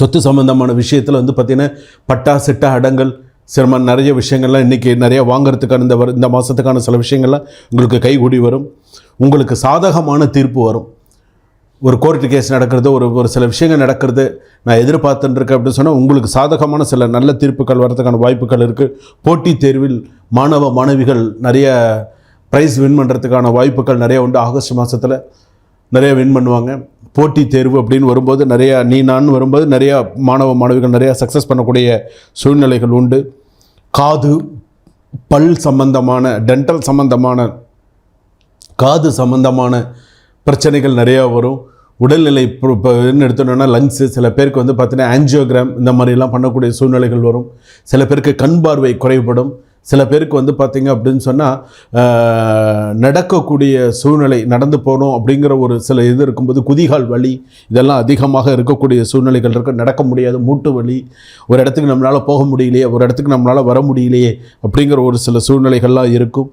சொத்து சம்மந்தமான விஷயத்தில் வந்து பார்த்திங்கன்னா பட்டா சிட்டா அடங்கல் சிரமம் நிறைய விஷயங்கள்லாம் இன்றைக்கி நிறைய வாங்குறதுக்கான இந்த வர இந்த மாதத்துக்கான சில விஷயங்கள்லாம் உங்களுக்கு கைகூடி வரும். உங்களுக்கு சாதகமான தீர்ப்பு வரும். ஒரு கோர்ட்டு கேஸ் நடக்கிறது ஒரு ஒரு சில விஷயங்கள் நடக்கிறது நான் எதிர்பார்த்துட்டுருக்கேன் அப்படின்னு சொன்னால் உங்களுக்கு சாதகமான சில நல்ல தீர்ப்புகள் வரதுக்கான வாய்ப்புகள் இருக்குது போட்டித் தேர்வில் மாணவ மாணவிகள் நிறைய ப்ரைஸ் வின் பண்ணுறதுக்கான வாய்ப்புகள் நிறைய உண்டு. ஆகஸ்ட் மாதத்தில் நிறைய வின் பண்ணுவாங்க. போட்டித் தேர்வு அப்படின்னு வரும்போது நிறையா நீ நான் வரும்போது நிறையா மாணவ மாணவிகள் நிறையா சக்ஸஸ் பண்ணக்கூடிய சூழ்நிலைகள் உண்டு. காது பல் சம்பந்தமான டென்டல் சம்பந்தமான காது சம்பந்தமான பிரச்சனைகள் நிறையா வரும். உடல்நிலை இப்போ இப்போ என்ன லங்ஸு சில பேருக்கு வந்து பார்த்தீங்கன்னா ஆன்ஜியோகிராம் இந்த மாதிரிலாம் பண்ணக்கூடிய சூழ்நிலைகள் வரும். சில பேருக்கு கண் பார்வை குறைபடும். சில பேருக்கு வந்து பார்த்திங்க அப்படின்னு சொன்னால் நடக்கக்கூடிய சூழ்நிலை நடந்து போகணும் அப்படிங்கிற ஒரு சில இது இருக்கும்போது குதிகால் வலி இதெல்லாம் அதிகமாக இருக்கக்கூடிய சூழ்நிலைகள் இருக்குது நடக்க முடியாது மூட்டு வலி ஒரு இடத்துக்கு நம்மளால் போக முடியலையே ஒரு இடத்துக்கு நம்மளால் வர முடியலையே அப்படிங்கிற ஒரு சில சூழ்நிலைகள்லாம் இருக்கும்.